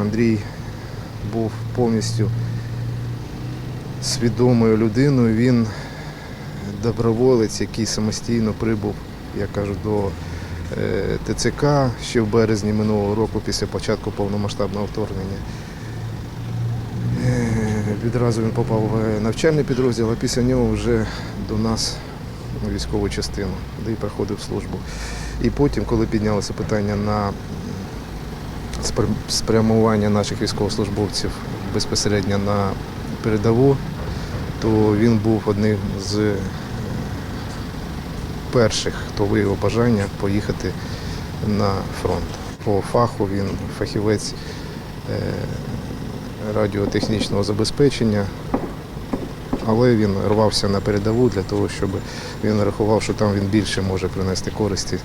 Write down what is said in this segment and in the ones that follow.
Андрій був повністю свідомою людиною. Він доброволець, який самостійно прибув, я кажу, до е, ТЦК ще в березні минулого року після початку повномасштабного вторгнення. Е, Відразу він попав в навчальний підрозділ, а після нього вже до нас військову частину, де і проходив службу. І потім, коли піднялося питання на спрямування наших військовослужбовців безпосередньо на передову, то він був одним з перших, хто виявив бажання поїхати на фронт. По фаху він фахівець е, радіотехнічного забезпечення, але він рвався на передову для того, щоб він рахував, що там він більше може принести користі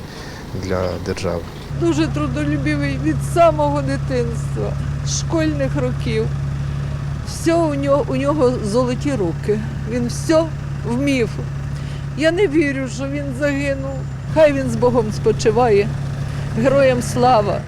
для держави. Дуже трудолюбивий від самого дитинства, школьних років. Все у нього, у нього золоті руки. Він все вмів. Я не вірю, що він загинув. Хай він з Богом спочиває. Героям слава!